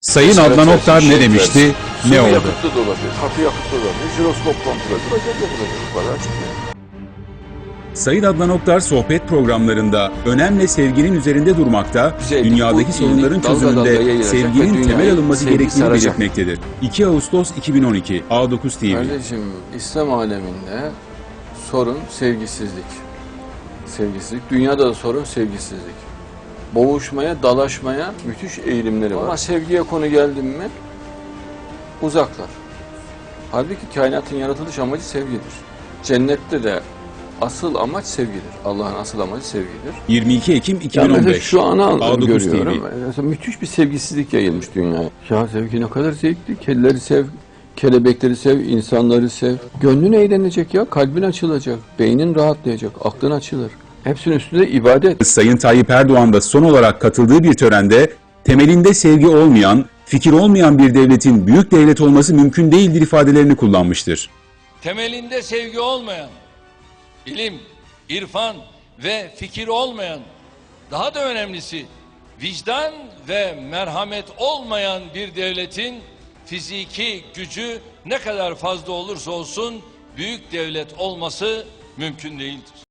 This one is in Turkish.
Sayın Adnan Oktar ne demişti, Sıvı ne oldu? yakıtlı da olabilir, katı yakıtlı da olabilir, jiroskop kontrolü, paket yapılabilir. Bu kadar açık yani. Sayın Adnan Oktar sohbet programlarında önemle sevginin üzerinde durmakta, Güzellik, dünyadaki bu sorunların çözümünde sevginin temel alınması sevgi gerektiğini saracak. belirtmektedir. 2 Ağustos 2012 A9 TV. Kardeşim İslam aleminde sorun sevgisizlik. Sevgisizlik. Dünyada da sorun sevgisizlik. Boğuşmaya, dalaşmaya müthiş eğilimleri var. Ama sevgiye konu geldim mi uzaklar. Halbuki kainatın yaratılış amacı sevgidir. Cennette de asıl amaç sevgidir. Allah'ın asıl amacı sevgidir. 22 Ekim Ya mesela 2015 şu anı al- A9 görüyorum. Mesela müthiş bir sevgisizlik yayılmış dünyaya. Ya sevgi ne kadar zevkli. Kedileri sev, kelebekleri sev, insanları sev. Gönlün eğlenecek ya. Kalbin açılacak. Beynin rahatlayacak. Aklın açılır. Hepsinin üstünde ibadet. Sayın Tayyip Erdoğan da son olarak katıldığı bir törende temelinde sevgi olmayan, fikir olmayan bir devletin büyük devlet olması mümkün değildir ifadelerini kullanmıştır. temelinde sevgi olmayan, ilim, irfan ve fikir olmayan, daha da önemlisi vicdan ve merhamet olmayan bir devletin fiziki gücü ne kadar fazla olursa olsun büyük devlet olması mümkün değildir.